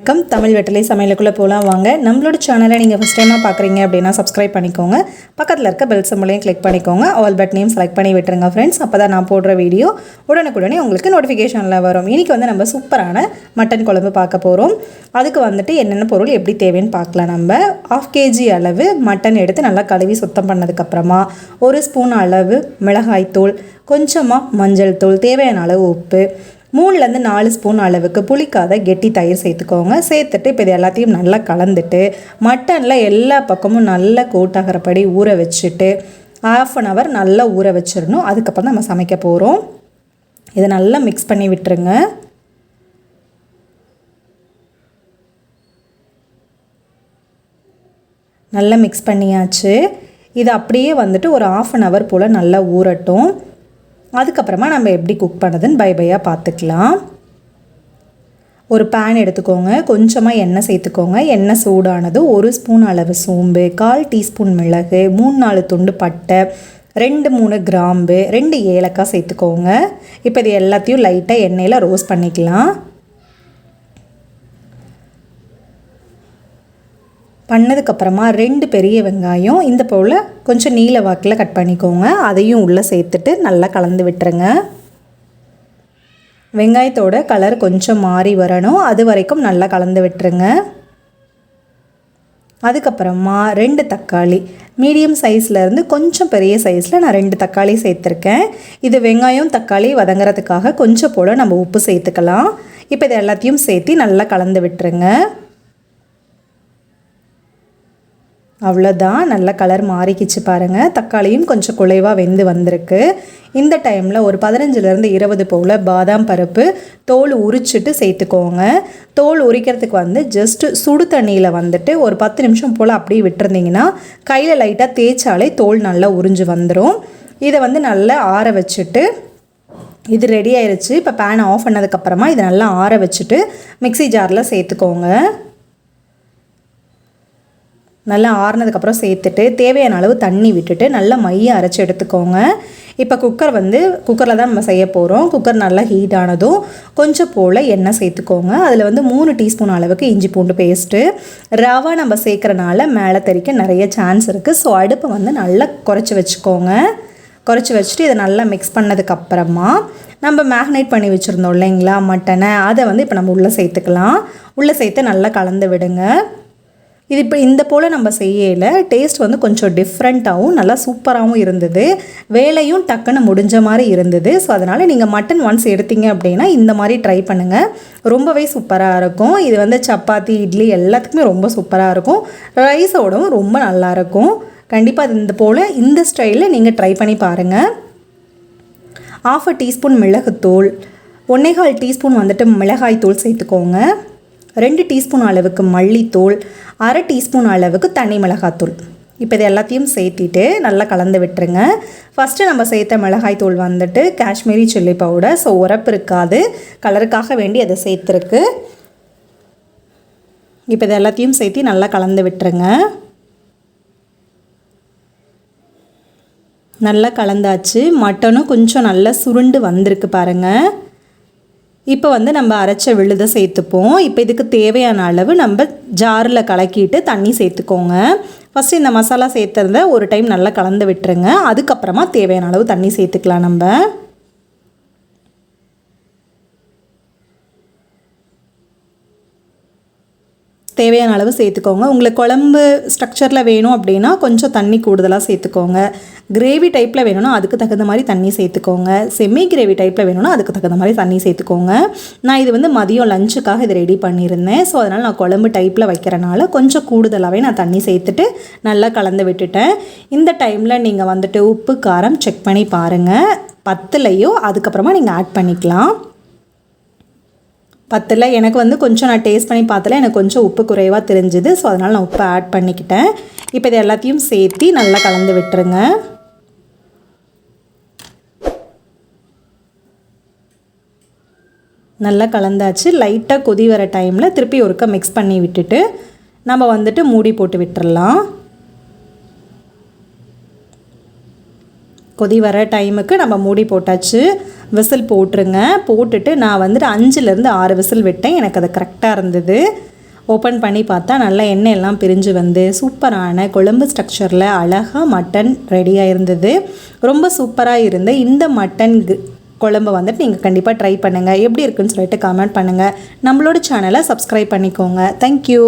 வணக்கம். தமிழ் வெட்டலை சமையலுக்குள்ளே போகலாம் வாங்க. நம்மளோட சேனலை நீங்கள் ஃபஸ்ட் டைமாக பார்க்குறீங்க அப்படின்னா சப்ஸ்கிரைப் பண்ணிக்கோங்க. பக்கத்தில் இருக்க பெல் சிம்பிளையும் கிளிக் பண்ணிக்கோங்க. ஆல் பட் நேம் செலக்ட் பண்ணி விட்டுருங்க ஃப்ரெண்ட்ஸ் அப்போ தான் நான் போடுற வீடியோ உடனுக்குடனே உங்களுக்கு நோட்டிஃபிகேஷனில் வரும். இன்றைக்கி வந்து நம்ம சூப்பரான மட்டன் குழம்பு பார்க்க போகிறோம் அதுக்கு வந்துட்டு என்னென்ன பொருள் எப்படி தேவைன்னு பார்க்கலாம் நம்ம. ஆஃப் கேஜி அளவு மட்டன் எடுத்து நல்லா கழுவி சுத்தம் பண்ணதுக்கப்புறமா ஒரு ஸ்பூன் அளவு மிளகாய்த்தூள் கொஞ்சமாக மஞ்சள் தூள் தேவையான அளவு உப்பு மூணுலேருந்து நாலு ஸ்பூன் அளவுக்கு புளிக்காத கெட்டி தயிர் சேர்த்துக்கோங்க. சேர்த்துட்டு இப்போ இது எல்லாத்தையும் நல்லா கலந்துட்டு மட்டனில் எல்லா பக்கமும் நல்லா கோட்டாகிறபடி ஊற வச்சுட்டு ஆஃப் அன் ஹவர் நல்லா ஊற வச்சிடணும். அதுக்கப்புறம் நம்ம சமைக்க போகிறோம் இதை நல்லா மிக்ஸ் பண்ணி விட்டுருங்க. நல்லா மிக்ஸ் பண்ணியாச்சு. இது அப்படியே வந்துட்டு ஒரு ஆஃப் அன் ஹவர் போல் நல்லா ஊறட்டும். அதுக்கப்புறமா நம்ம எப்படி குக் பண்ணதுன்னு பை பையாக பார்த்துக்கலாம். ஒரு பேன் எடுத்துக்கோங்க. கொஞ்சமாக எண்ணெய் சேர்த்துக்கோங்க. எண்ணெய் சூடானது ஒரு ஸ்பூன் அளவு சோம்பு கால் டீஸ்பூன் மிளகு மூணு நாலு துண்டு பட்டை ரெண்டு மூணு கிராம்பு ரெண்டு ஏலக்காய் சேர்த்துக்கோங்க. இப்போ இது எல்லாத்தையும் லைட்டாக எண்ணெயில் ரோஸ்ட் பண்ணிக்கலாம். பண்ணதுக்கப்புறமா ரெண்டு பெரிய வெங்காயம் இந்த போல் கொஞ்சம் நீல வாக்கில் கட் பண்ணிக்கோங்க. அதையும் உள்ளே சேர்த்துட்டு நல்லா கலந்து விட்டுருங்க. வெங்காயத்தோட கலர் கொஞ்சம் மாறி வரணும். அது வரைக்கும் நல்லா கலந்து விட்டுருங்க. அதுக்கப்புறமா ரெண்டு தக்காளி. மீடியம் சைஸ்லேருந்து கொஞ்சம் பெரிய சைஸில் நான் ரெண்டு தக்காளி சேர்த்துருக்கேன். இது வெங்காயம் தக்காளி வதங்குறதுக்காக கொஞ்சம் போல் நம்ம உப்பு சேர்த்துக்கலாம். இப்போ இது எல்லாத்தையும் சேர்த்து நல்லா கலந்து விட்டுருங்க. அவ்வளோதான். நல்ல கலர் மாறிக்கிச்சு பாருங்கள் தக்காளியும் கொஞ்சம் குலைவாக வெந்து வந்திருக்கு. இந்த டைமில் ஒரு பதினஞ்சுலேருந்து இருபது போல் பாதாம் பருப்பு தோல் உரிச்சிட்டு சேர்த்துக்கோங்க. தோல் உரிக்கிறதுக்கு வந்து ஜஸ்ட்டு சுடு தண்ணியில் வந்துட்டு ஒரு பத்து நிமிஷம் போல் அப்படியே விட்டுருந்தீங்கன்னா கையில் லைட்டாக தேய்ச்சாலே தோல் நல்லா உறிஞ்சு வந்துடும் இதை வந்து நல்லா ஆற வச்சுட்டு இது ரெடி ஆயிடுச்சு இப்போ பேனை ஆஃப் பண்ணதுக்கப்புறமா இதை நல்லா ஆற வச்சுட்டு மிக்சி ஜாரில் சேர்த்துக்கோங்க. நல்லா ஆறுனதுக்கப்புறம் சேர்த்துட்டு தேவையான அளவு தண்ணி விட்டுட்டு நல்லா மையை அரைச்சி எடுத்துக்கோங்க. இப்போ குக்கர் வந்து குக்கரில் தான் நம்ம செய்ய போகிறோம் குக்கர் நல்லா ஹீட் ஆனதும் கொஞ்சம் போல் எண்ணெய் சேர்த்துக்கோங்க. அதில் வந்து மூணு டீஸ்பூன் அளவுக்கு இஞ்சி பூண்டு பேஸ்ட்டு ரவா நம்ம சேர்க்குறனால மேலே தெறிக்க நிறைய சான்ஸ் இருக்குது ஸோ அடுப்பை வந்து நல்லா குறைச்சி வச்சுக்கோங்க. குறைச்சி வச்சுட்டு இதை நல்லா மிக்ஸ் பண்ணதுக்கப்புறமா நம்ம மேக்னேட் பண்ணி வச்சுருந்தோம் இல்லைங்களா மட்டனை அதை வந்து இப்போ நம்ம உள்ளே சேர்த்துக்கலாம். உள்ளே சேர்த்து நல்லா கலந்து விடுங்க. இது இப்போ இந்த போல் நம்ம செய்யல. டேஸ்ட் வந்து கொஞ்சம் டிஃப்ரெண்ட்டாகவும் நல்லா சூப்பராகவும் இருந்தது. வேலையும் டக்குன்னு முடிஞ்ச மாதிரி இருந்தது. ஸோ அதனால் நீங்கள் மட்டன் ஒன்ஸ் எடுத்தீங்க அப்படின்னா இந்த மாதிரி ட்ரை பண்ணுங்கள் ரொம்பவே சூப்பராக இருக்கும். இது வந்து சப்பாத்தி இட்லி எல்லாத்துக்குமே ரொம்ப சூப்பராக இருக்கும். ரைஸோடவும் ரொம்ப நல்லாயிருக்கும் கண்டிப்பாக அது இந்த போல் இந்த ஸ்டைலில் நீங்கள் ட்ரை பண்ணி பாருங்கள் ஆஃப் அ டீஸ்பூன் மிளகுத்தூள். ஒன்னேகால் டீஸ்பூன் வந்துட்டு மிளகாய் தூள் சேர்த்துக்கோங்க. ரெண்டு டீஸ்பூன் அளவுக்கு மல்லித்தூள் அரை டீஸ்பூன் அளவுக்கு தனி மிளகாத்தூள். இப்போ இது எல்லாத்தையும் சேர்த்திட்டு நல்லா கலந்து விட்டுருங்க. ஃபஸ்ட்டு நம்ம சேர்த்த மிளகாய் தூள் வந்துட்டு காஷ்மீரி சில்லி பவுடர். ஸோ உரப்பு இருக்காது. கலருக்காக வேண்டி அதை சேர்த்துருக்கு. இப்போ இது எல்லாத்தையும் சேர்த்து நல்லா கலந்து விட்டுருங்க. நல்லா கலந்தாச்சு. மட்டனும் கொஞ்சம் நல்லா சுருண்டு வந்திருக்கு பாருங்கள் இப்போ வந்து நம்ம அரைச்ச விழுதை சேர்த்துப்போம். இப்போ இதுக்கு தேவையான அளவு நம்ம ஜாரில் கலக்கிட்டு தண்ணி சேர்த்துக்கோங்க. ஃபஸ்ட்டு இந்த மசாலா சேர்த்துறத ஒரு டைம் நல்லா கலந்து விட்டுருங்க. அதுக்கப்புறமா தேவையான அளவு தண்ணி சேர்த்துக்கலாம் நம்ம. தேவையான அளவு சேர்த்துக்கோங்க. உங்களுக்கு குழம்பு ஸ்ட்ரக்சரில் வேணும் அப்படின்னா கொஞ்சம் தண்ணி கூடுதலாக சேர்த்துக்கோங்க. கிரேவி டைப்பில் வேணும்னா அதுக்கு தகுந்த மாதிரி தண்ணி சேர்த்துக்கோங்க. செமி கிரேவி டைப்பில் வேணும்னா அதுக்கு தகுந்த மாதிரி தண்ணி சேர்த்துக்கோங்க. நான் இது வந்து மதியம் லஞ்சுக்காக இது ரெடி பண்ணியிருந்தேன். ஸோ அதனால் நான் குழம்பு டைப்பில் வைக்கிறனால கொஞ்சம் கூடுதலாகவே நான் தண்ணி சேர்த்துட்டு நல்லா கலந்து விட்டுட்டேன். இந்த டைமில் நீங்கள் வந்துட்டு உப்பு காரம் செக் பண்ணி பாருங்கள் பத்துலையோ அதுக்கப்புறமா நீங்கள் ஆட் பண்ணிக்கலாம். பத்தில் எனக்கு வந்து கொஞ்சம் நான் டேஸ்ட் பண்ணி பார்த்தல எனக்கு கொஞ்சம் உப்பு குறைவாக தெரிஞ்சுது. ஸோ அதனால் நான் உப்பு ஆட் பண்ணிக்கிட்டேன். இப்போ இது எல்லாத்தையும் சேர்த்து நல்லா கலந்து விட்டுருங்க. நல்லா கலந்தாச்சு. லைட்டாக கொதி வர டைமில் திருப்பி ஒருக்க மிக்ஸ் பண்ணி விட்டுட்டு நம்ம வந்துட்டு மூடி போட்டு விட்டுறலாம். கொதி வர டைமுக்கு நம்ம மூடி போட்டாச்சு. விசில் போட்டுருங்க. போட்டுட்டு நான் வந்துட்டு அஞ்சுலேருந்து ஆறு விசில் விட்டேன். எனக்கு அது கரெக்டாக இருந்தது. ஓப்பன் பண்ணி பார்த்தா நல்லா எண்ணெய் எல்லாம் பிரிஞ்சு வந்து சூப்பரான குழம்பு ஸ்ட்ரக்சரில் அழகாக மட்டன் ரெடியாக இருந்தது. ரொம்ப சூப்பராக இருந்த இந்த மட்டன் குழம்பு வந்துட்டு நீங்கள் கண்டிப்பாக ட்ரை பண்ணுங்கள் எப்படி இருக்குன்னு சொல்லிட்டு கமெண்ட் பண்ணுங்கள் நம்மளோட சேனலை சப்ஸ்கிரைப் பண்ணிக்கோங்க. தேங்க்யூ